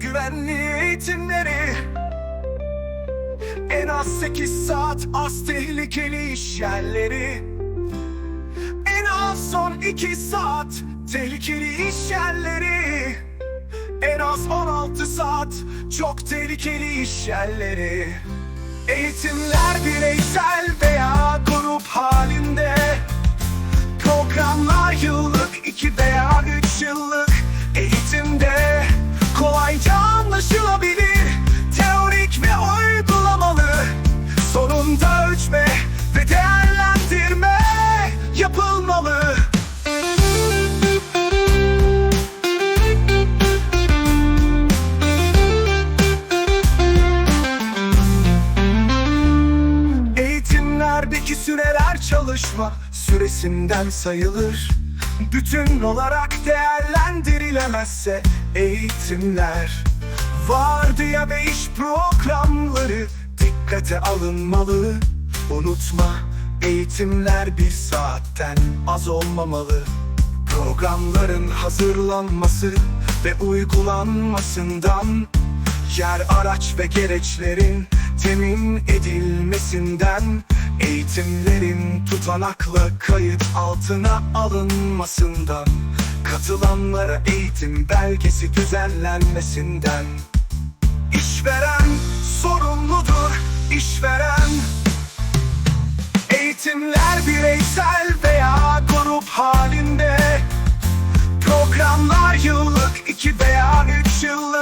güvenli eğitimleri. En az 8 saat az tehlikeli iş yerleri. En az son 2 saat tehlikeli iş yerleri. En az 16 saat çok tehlikeli iş yerleri. Eğitimler bireysel veya grup halinde. Programlar yıllık iki değer süreler çalışma süresinden sayılır. Bütün olarak değerlendirilemezse eğitimler. Vardiya ve iş programları dikkate alınmalı. Unutma eğitimler bir saatten az olmamalı. Programların hazırlanması ve uygulanmasından Yer araç ve gereçlerin temin edilmesinden Eğitimlerin tutanakla kayıt altına alınmasından Katılanlara eğitim belgesi düzenlenmesinden. İşveren sorumludur işveren. Eğitimler bireysel veya grup halinde. Programlar yıllık iki veya üç yıllık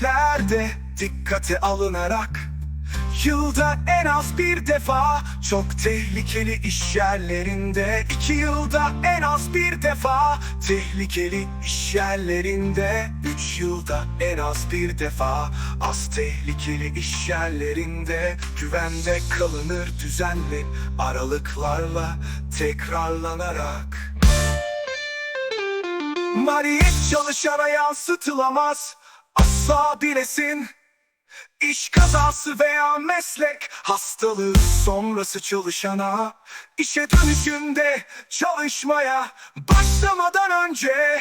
yeni risklerde dikkate alınarak Yılda en az bir defa Çok tehlikeli iş yerlerinde iki yılda en az bir defa Tehlikeli iş yerlerinde Üç yılda en az bir defa Az tehlikeli iş yerlerinde. Güvende kalınır düzenli Aralıklarla tekrarlanarak. Maliyet çalışana yansıtılamaz Asla bilesin İş kazası veya meslek hastalığı sonrası çalışana işe dönüşünde çalışmaya başlamadan önce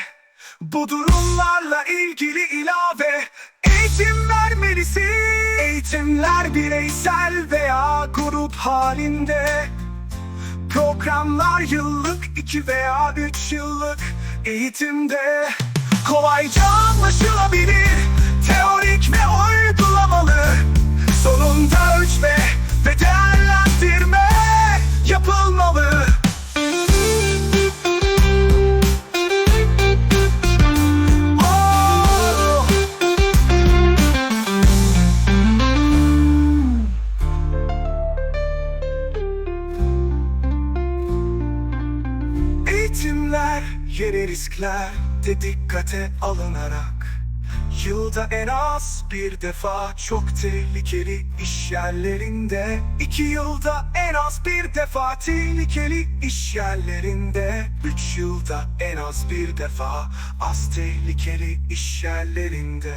bu durumlarla ilgili ilave eğitim vermelisin. Eğitimler bireysel veya grup halinde. Programlar yıllık iki veya üç yıllık eğitimde Kolayca anlaşılabilir ve uygulamalı Sonunda ölçme ve değerlendirme yapılmalı Oh! Eğitimler yeni riskler de dikkate alınarak Yılda en az bir defa çok tehlikeli iş yerlerinde. İki yılda en az bir defa tehlikeli iş yerlerinde. Üç yılda en az bir defa az tehlikeli iş yerlerinde